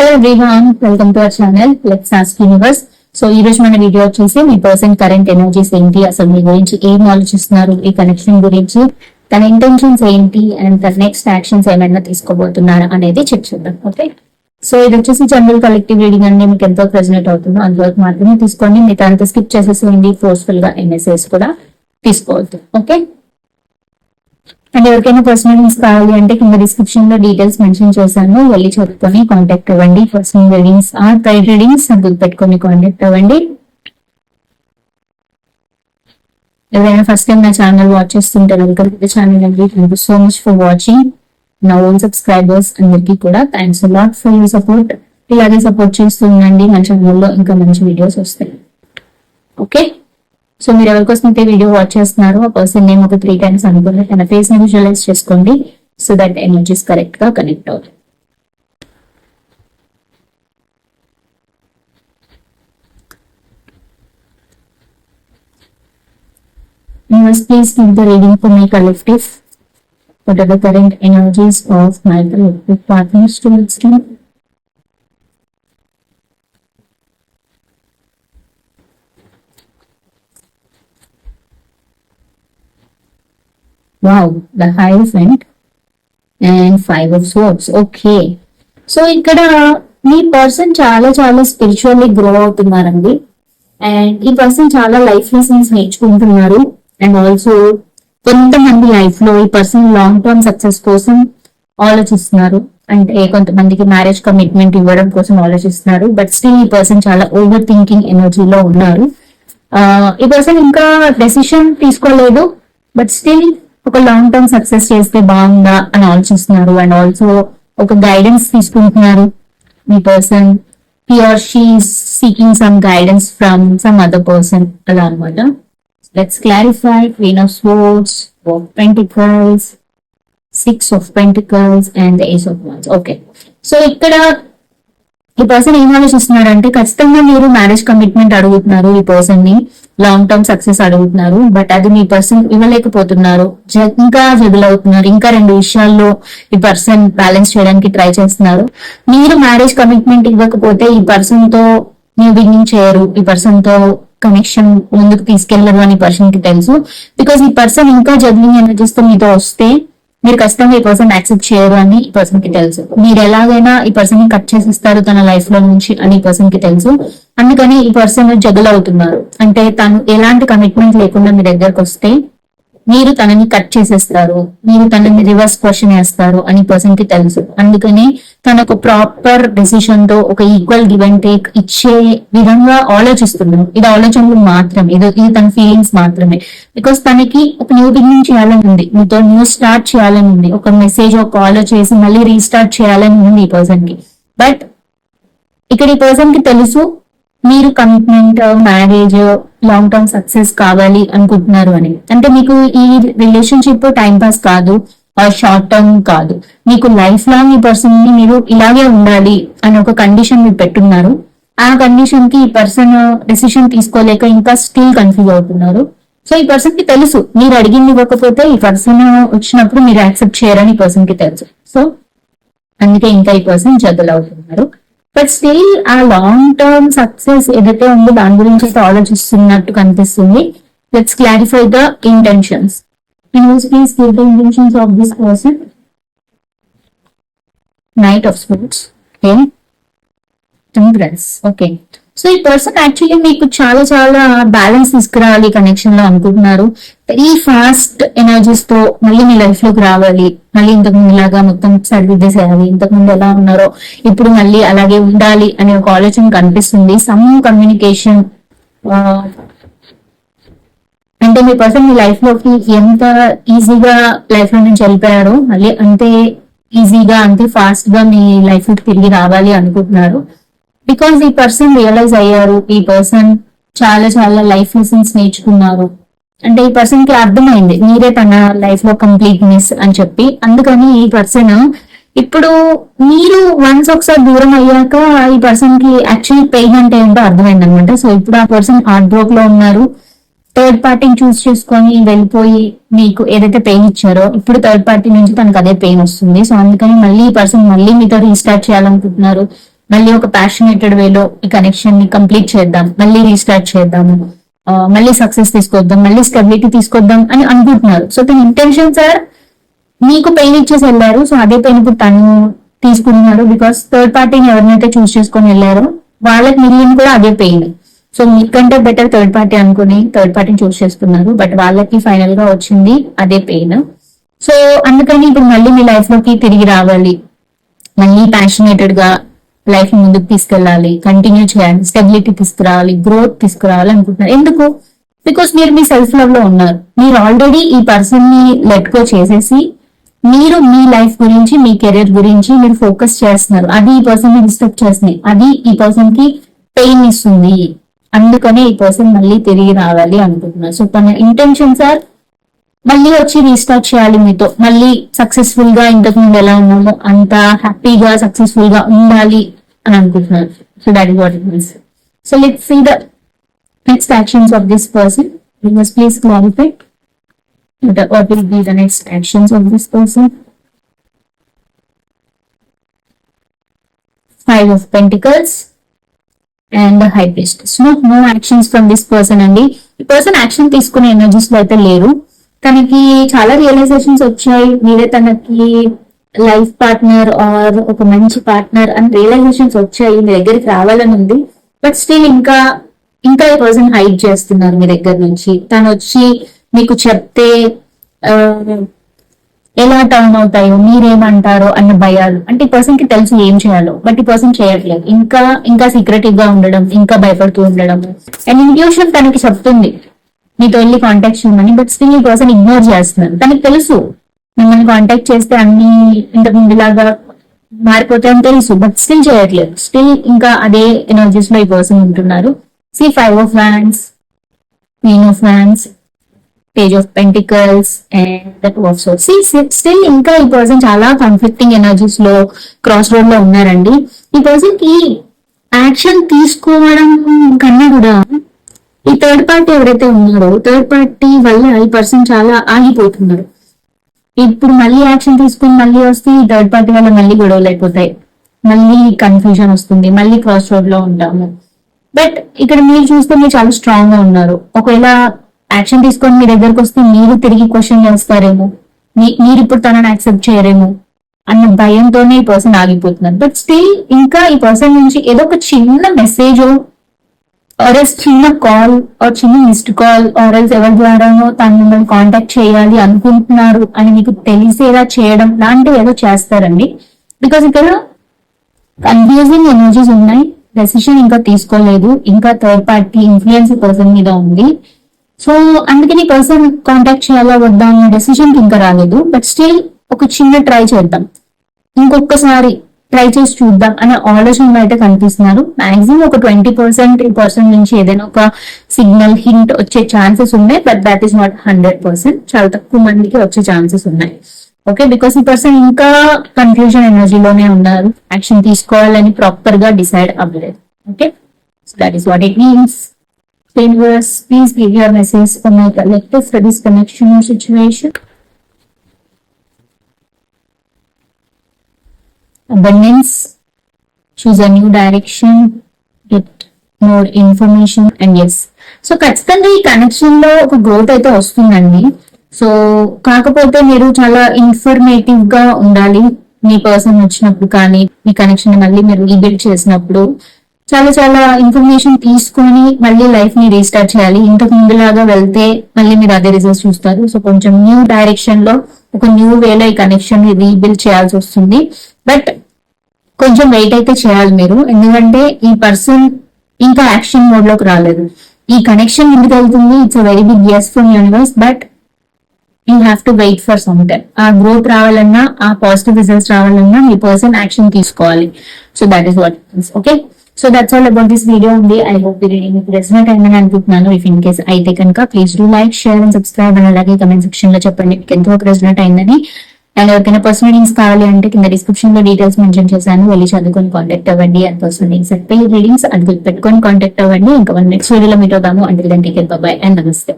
Hello everyone welcome to our channel let's ask universe so ఈ రోజు మన video వచ్చేసి మీ పర్సన్ కరెంట్ ఎనర్జీస్ ఏంటి? అసలు మీ గురించి ఏం ఆలోచిస్తున్నారు? ఈ కనెక్షన్ గురించి తన ఇంటెన్షన్స్ ఏంటి? అండ్ తన నెక్స్ట్ యాక్షన్స్ ఏమైనా తీసుకోబోతున్నారా అనేది చెక్ చేద్దాం ఓకే సో ఇది వచ్చేసి జనరల్ కలెక్టివ్ రీడింగ్ అండి. మీకు ఎంతో ప్రెజెంట్ అవుతుందో. అందులోకి మాత్రమే తీసుకోండి. మీ అంత స్కిప్ చేసేసేయండి. ఫోర్స్ఫుల్గా ఎన్ఎస్ఎస్ కూడా తీసుకోవద్దు ఓకే అండ్ ఎవరికైనా పర్సనల్ రీడింగ్స్ కావాలి అంటే కింద డిస్క్రిప్షన్లో డీటెయిల్స్ మెన్షన్ చేశాను. వెళ్ళి చదువుకొని కాంటాక్ట్ అవ్వండి. Personal readings or private readings గుర్తు పెట్టుకొని కాంటాక్ట్ అవ్వండి. ఎవరైనా ఫస్ట్ టైం నా ఛానల్ వాచ్ చేస్తుంటే వెల్కమ్ టు ఛానల్ అండి thank you so much for watching నా ఓన్ సబ్స్క్రైబర్స్ అందరికీ కూడా thanks lot for your support ఇలాగే సపోర్ట్ చేస్తుండండి మన ఛానల్లో ఇంకా మంచి వీడియోస్ వస్తాయి. ఓకే సో మీరు ఎవరి కోసం వీడియో వాచ్ చేస్తున్నారు ఆ పర్సన్ నేమ్ ఒక త్రీ టైమ్స్ అనుకుని తన ఫేస్ని విజువలైజ్ చేసుకోండి సో దట్ ఎనర్జీస్ కరెక్ట్గా కనెక్ట్ అవుతాయి Universe, please keep the reading for my collective. What are the current energies of my collective partners towards them? Wow the hierophant and five of swords okay so ఇక్కడ మీ person చాలా చాలా spiritually grow అవుతున్నారండి. And ఈ person చాలా life lessons నేర్చుకుంటున్నారు. And also కొంతమంది లైఫ్లో ఈ పర్సన్ లాంగ్ టర్మ్ సక్సెస్ కోసం ఆలోచిస్తున్నారు. అంటే కొంతమందికి మ్యారేజ్ కమిట్మెంట్ ఇవ్వడం కోసం ఆలోచిస్తున్నారు. బట్ స్టిల్ ఈ పర్సన్ చాలా ఓవర్ థింకింగ్ ఎనర్జీలో ఉన్నారు. Uh, ఈ పర్సన్ ఇంకా డెసిషన్ తీసుకోలేదు. బట్ స్టిల్ ఒక లాంగ్ టర్మ్ సక్సెస్ చేస్తే బాగుందా అని ఆలోచిస్తున్నారు. అండ్ ఆల్సో ఒక గైడెన్స్ తీసుకుంటున్నారు మీ person he or she seeking some guidance from some other person అలా అనమాట let's clarify queen of swords of pentacles six of pentacles and ace of wands okay so ఇక్కడ ఈ పర్సన్ ఏం ఆలోచిస్తున్నాడు అంటే ఖచ్చితంగా మీరు మ్యారేజ్ కమిట్మెంట్ అడుగుతున్నారు ఈ పర్సన్ని. లాంగ్ టర్మ్ సక్సెస్ అడుగుతున్నారు బట్ అది మీ పర్సన్ ఇవ్వలేకపోతున్నారు. జ- ఇంకా జగుల్ అవుతున్నారు ఇంకా రెండు విషయాల్లో ఈ పర్సన్ బ్యాలెన్స్ చేయడానికి ట్రై చేస్తున్నారు. మీరు మ్యారేజ్ కమిట్మెంట్ ఇవ్వకపోతే ఈ పర్సన్తో న్యూ బిగినింగ్ చేయరు ఈ పర్సన్తో కనెక్షన్ ముందుకు తీసుకెళ్ళరు అని పర్సన్కి తెలుసు. బికాస్ ఈ పర్సన్ ఇంకా జగ్లింగ్ ఎనర్జీస్తో మీతో వస్తే మీరు ఖచ్చితంగా ఈ పర్సన్ యాక్సెప్ట్ చేయరు అని ఈ పర్సన్కి తెలుసు. మీరు ఎలాగైనా ఈ పర్సన్ని కట్ చేసిస్తారు తన లైఫ్లో నుంచి అని ఈ పర్సన్కి తెలుసు. అందుకని ఈ పర్సన్ జగల్ అవుతున్నారు. అంటే తను ఎలాంటి కమిట్మెంట్ లేకుండా మీ దగ్గరకు వస్తే మీరు తనని కట్ చేసేస్తారు మీరు తనని రివర్స్ క్వశ్చన్ వేస్తారు అని పర్సన్కి తెలుసు. అందుకనే తనకు ప్రాపర్ డెసిషన్తో ఒక ఈక్వల్ గివ్ అండ్ టేక్ ఇచ్చే విధంగా ఆలోచిస్తున్నాను ఇది ఆలోచనలు మాత్రమే. ఇది ఇది తన ఫీలింగ్స్ మాత్రమే. బికాస్ తనకి ఒక న్యూ బిగినింగ్ చేయాలని ఉంది. మీతో న్యూ స్టార్ట్ చేయాలని ఉంది. ఒక మెసేజ్ ఒక కాల్ చేసి మళ్ళీ రీస్టార్ట్ చేయాలని ఉంది ఈ పర్సన్కి. బట్ ఇక్కడ ఈ పర్సన్కి తెలుసు మీరు commitment marriage long term success కావాలి అనుకుంటున్నారు అని. అంటే మీకు ఈ రిలేషన్షిప్ టైం పాస్ కాదు షార్ట్ టర్మ్ కాదు. మీకు లైఫ్ లాంగ్ ఈ పర్సన్ని మీరు ఇలాగే ఉండాలి అని ఒక కండిషన్ మీరు పెట్టున్నారు. ఆ కండిషన్కి ఈ పర్సన్ డెసిషన్ uh, తీసుకోలేక ఇంకా స్టిల్ కన్ఫ్యూజ్ అవుతున్నారు. సో ఈ పర్సన్కి తెలుసు మీరు అడిగింది ఇవ్వకపోతే ఈ పర్సన్ uh, వచ్చినప్పుడు మీరు యాక్సెప్ట్ చేయరని ఈ పర్సన్కి తెలుసు. సో అందుకే ఇంకా ఈ పర్సన్ జగల్ అవుతున్నారు. బట్ స్టిల్ ఆ లాంగ్ టర్మ్ సక్సెస్ ఏదైతే ఉందో దాని గురించి అయితే ఆలోచిస్తున్నట్టు కనిపిస్తుంది. Let's clarify the intentions please give the intentions of this person knight of swords okay temperance okay so ఈ పర్సన్ యాక్చువల్లీ మీకు చాలా చాలా బ్యాలెన్స్ తీసుకురావాలి కనెక్షన్లో అనుకుంటున్నారు. వెరీ ఫాస్ట్ ఎనర్జీస్తో మళ్ళీ మీ లైఫ్లోకి రావాలి. మళ్ళీ ఇంతకు ముందు మొత్తం సర్వీస్ ఇంతకుముందు ఎలా ఉన్నారో ఇప్పుడు మళ్ళీ అలాగే ఉండాలి అనే ఒక ఆలోచన కనిపిస్తుంది. సమ్ కమ్యూనికేషన్ అంటే మీ పర్సన్ మీ లైఫ్లోకి ఎంత ఈజీగా లైఫ్లో నుంచి వెళ్ళిపోయారో మళ్ళీ అంతే ఈజీగా అంతే ఫాస్ట్గా మీ లైఫ్ తిరిగి రావాలి అనుకుంటున్నారు. బికాస్ ఈ పర్సన్ రియలైజ్ అయ్యారు ఈ పర్సన్ చాలా చాలా లైఫ్ లెసన్స్ నేర్చుకున్నారు. అంటే ఈ పర్సన్కి అర్థమైంది మీరే తన లైఫ్లో కంప్లీట్నెస్ అని చెప్పి. అందుకని ఈ పర్సన్ ఇప్పుడు మీరు వన్స్ ఒకసారి దూరం అయ్యాక ఈ పర్సన్కి యాక్చువల్ పెయిన్ అంటే ఏంటో అర్థమైంది అనమాట సో ఇప్పుడు ఆ పర్సన్ హార్ట్ బ్రోక్లో ఉన్నారు. థర్డ్ పార్టీని చూస్ చేసుకొని వెళ్ళిపోయి మీకు ఏదైతే పెయిన్ ఇచ్చారో ఇప్పుడు థర్డ్ పార్టీ నుంచి తనకు అదే పెయిన్ వస్తుంది. సో అందుకని మళ్ళీ ఈ పర్సన్ మళ్ళీ మీతో రీస్టార్ట్ చేయాలనుకుంటున్నారు. మళ్ళీ ఒక ప్యాషనేటెడ్ వేలో ఈ కనెక్షన్ని కంప్లీట్ చేద్దాం. మళ్ళీ రీస్టార్ట్ చేద్దాము మళ్ళీ సక్సెస్ తీసుకొద్దాం. మళ్ళీ స్టెబిలిటీ తీసుకొద్దాం అని అనుకుంటున్నారు. సో తన ఇంటెన్షన్ సార్ మీకు పెయిన్ ఇచ్చేసి వెళ్ళారు. సో అదే పెయిన్ ఇప్పుడు తను తీసుకుంటున్నారు బికాస్ థర్డ్ పార్టీని ఎవరినైతే చూస్ చేసుకొని వెళ్ళారో వాళ్ళకి మిగిలిన కూడా అదే పెయిన్ సో మీకంటే బెటర్ థర్డ్ పార్టీ అనుకుని థర్డ్ పార్టీని చూస్ చేసుకున్నారు బట్ వాళ్ళకి ఫైనల్గా వచ్చింది అదే పెయిన్ సో అందుకని ఇప్పుడు మళ్ళీ మీ లైఫ్లోకి తిరిగి రావాలి. మళ్ళీ ప్యాషనేటెడ్గా లైఫ్ ముందుకు తీసుకెళ్ళాలి కంటిన్యూ చేయాలి స్టెబిలిటీ తీసుకురావాలి గ్రోత్ తీసుకురావాలి అనుకుంటున్నారు. ఎందుకు? బికాస్ మీరు మీ సెల్ఫ్ లవ్లో ఉన్నారు. మీరు ఆల్రెడీ ఈ పర్సన్ని లెట్ గో చేసేసి మీరు మీ లైఫ్ గురించి మీ కెరీర్ గురించి మీరు ఫోకస్ చేస్తున్నారు. అది ఈ పర్సన్ని డిస్టర్బ్ చేస్తున్నాయి అది ఈ పర్సన్కి పెయిన్ ఇస్తుంది. అందుకనే ఈ పర్సన్ మళ్ళీ తిరిగి రావాలి అనుకుంటున్నారు. సో తన ఇంటెన్షన్ సార్ మళ్ళీ వచ్చి రీస్టార్ట్ చేయాలి మీతో. మళ్ళీ సక్సెస్ఫుల్గా ఇంతకు ముందు ఎలా ఉన్నామో అంత హ్యాపీగా సక్సెస్ఫుల్గా ఉండాలి అని అనుకుంటున్నారు so that is what it means so let see the next actions of this person you must please clarify what will be the next actions of this person five of pentacles and the high priestess no no actions from this person అండి ఈ person action తీసుకునే ఎనర్జీస్లో అయితే లేరు. తనకి చాలా realisations వచ్చాయి. మీరే తనకి లైఫ్ పార్ట్నర్ ఆర్ ఒక మంచి పార్ట్నర్ అని రియలైజేషన్స్ వచ్చాయి. మీ దగ్గరికి రావాలని ఉంది. బట్ స్టిల్ ఇంకా ఇంకా ఈ పర్సన్ హైడ్ చేస్తున్నారు మీ దగ్గర నుంచి. తను వచ్చి మీకు చెప్తే ఎలా టర్న్ అవుతాయో మీరేమంటారో అన్న భయాలు. అంటే ఈ పర్సన్కి తెలుసు ఏం చేయాలో బట్ ఈ పర్సన్ చేయట్లేదు. ఇంకా ఇంకా సీక్రెటివ్గా ఉండడం ఇంకా భయపడుతూ ఉండడం. అండ్ ఇంట్యూషన్ తనకి చెప్తుంది. మీతో వెళ్ళి కాంటాక్ట్ చేయమని బట్ స్టిల్ ఈ పర్సన్ ఇగ్నోర్ చేస్తున్నారు. తనకు తెలుసు. మిమ్మల్ని కాంటాక్ట్ చేస్తే అన్ని ఇంతకు ముందులాగా మారిపోతాయని తెలుసు బట్ స్టిల్ చేయట్లేదు. స్టిల్ ఇంకా అదే ఎనర్జీస్లో ఈ పర్సన్ ఉంటున్నారు. C five of fans queen of fans page of pentacles and that of C still ఇంకా ఈ పర్సన్ చాలా కాన్ఫ్లిక్టింగ్ ఎనర్జీస్లో క్రాస్ రోడ్లో ఉన్నారండి. ఈ పర్సన్కి యాక్షన్ తీసుకోవడం కన్నా కూడా ఈ థర్డ్ పార్టీ ఎవరైతే ఉన్నారో థర్డ్ పార్టీ వల్ల ఈ పర్సన్ చాలా ఆగిపోతున్నారు. ఇప్పుడు మళ్ళీ యాక్షన్ తీసుకుని మళ్ళీ వస్తే ఈ థర్డ్ పార్టీ వల్ల మళ్ళీ గొడవలు అయిపోతాయి. మళ్ళీ కన్ఫ్యూజన్ వస్తుంది మళ్ళీ క్రాస్ రోడ్లో ఉంటాము. బట్ ఇక్కడ మీరు చూస్తే మీరు చాలా స్ట్రాంగ్గా ఉన్నారు. ఒకవేళ యాక్షన్ తీసుకొని మీ దగ్గరకు వస్తే మీరు తిరిగి క్వశ్చన్ చేస్తారేమో? మీ- మీరు ఇప్పుడు తనని యాక్సెప్ట్ చేయరేమో? అన్న భయంతోనే ఈ పర్సన్ ఆగిపోతున్నారు. బట్ స్టిల్ ఇంకా ఈ పర్సన్ నుంచి ఏదో ఒక చిన్న మెసేజ్ ఆర్ఎస్ చిన్న కాల్ ఆర్ చిన్న మిస్డ్ కాల్ ఆర్ఎల్స్ ఎవరి ద్వారానో తను మిమ్మల్ని కాంటాక్ట్ చేయాలి అనుకుంటున్నారు అని మీకు తెలిసేలా చేయడం లాంటివి ఏదో చేస్తారండి. బికాస్ ఇక్కడ కన్ఫ్యూజింగ్ ఎనర్జీస్ ఉన్నాయి డెసిషన్ ఇంకా తీసుకోలేదు ఇంకా థర్డ్ పార్టీ ఇన్ఫ్లుయెన్స్ పర్సన్ మీద ఉంది. సో అందుకని పర్సన్ కాంటాక్ట్ చేయాలా వద్దా అనే డెసిషన్ ఇంకా రాలేదు. బట్ స్టిల్ ఒక చిన్న ట్రై చేద్దాం. ఇంకొకసారి ట్రై చేసి చూద్దాం అనే ఆలోచనలు అయితే కనిపిస్తున్నారు. మాక్సిమం ఒక ట్వంటీ పర్సెంట్ ఈ పర్సన్ నుంచి ఏదైనా ఒక సిగ్నల్ హింట్ వచ్చే ఛాన్సెస్ ఉన్నాయి but that is not hundred percent చాలా తక్కువ మందికి వచ్చే ఛాన్సెస్ ఉన్నాయి. ఓకే బికాస్ ఈ పర్సన్ ఇంకా కన్ఫ్యూజన్ ఎనర్జీలోనే ఉన్నారు. యాక్షన్ తీసుకోవాలని ప్రాపర్గా డిసైడ్ అవ్వలేదు. Okay so that is what it means Universe, please give your message for my collective Abundance, choose a new direction, get more information and yes. So ఖచ్చితంగా ఈ కనెక్షన్లో ఒక గ్రోత్ అయితే వస్తుందండి. సో కాకపోతే మీరు చాలా ఇన్ఫర్మేటివ్గా ఉండాలి మీ పర్సన్ వచ్చినప్పుడు కానీ మీ కనెక్షన్ మళ్ళీ మీరు రీబిల్డ్ చేసినప్పుడు. చాలా చాలా ఇన్ఫర్మేషన్ తీసుకొని మళ్ళీ లైఫ్ని రీస్టార్ట్ చేయాలి. ఇంతకు ముందులాగా వెళ్తే మళ్ళీ మీరు అదే రిజల్ట్స్ చూస్తారు. సో కొంచెం న్యూ డైరెక్షన్లో ఒక న్యూ వేలో ఈ కనెక్షన్ని రీబిల్డ్ చేయాల్సి వస్తుంది. బట్ కొంచెం వెయిట్ అయితే చేయాలి మీరు. ఎందుకంటే ఈ పర్సన్ ఇంకా యాక్షన్ మోడ్లోకి రాలేదు. ఈ కనెక్షన్ ఎందుకు వెళ్తుంది? It's a very big yes from universe but you have to wait for some time ఆ గ్రోత్ రావాలన్నా ఆ పాజిటివ్ రిజల్ట్స్ రావాలన్నా మీ పర్సన్ యాక్షన్ తీసుకోవాలి. So that is what okay so that's all about this video ఉంది I hope మీకు resonate అయిందని అనుకుంటున్నాను. ఇఫ్ ఇన్ కేస్ అయితే కనుక please do like share and subscribe and అలాగే కమెంట్ సెక్షన్లో చెప్పండి. మీకు ఎంతో రెసినెట్ అయిందని. అండ్ ఎవరికైనా పర్సనల్ రీడింగ్స్ కావాలి అంటే కింద డిస్క్రిప్షన్లో డీటెయిల్స్ మెన్షన్ చేశాను. వెళ్ళి చదువుకొని కాంటాక్ట్ అవ్వండి. అండ్ పర్సనల్ రీడింగ్స్ అంటే రీడింగ్స్ అది పెట్టుకొని కాంటాక్ట్ అవ్వండి. ఇంకా వన్ నెక్స్ట్ వీడియోలో మీట్ అవుతాము అంటే దానికి బాబాయ్ అండ్ నమస్తే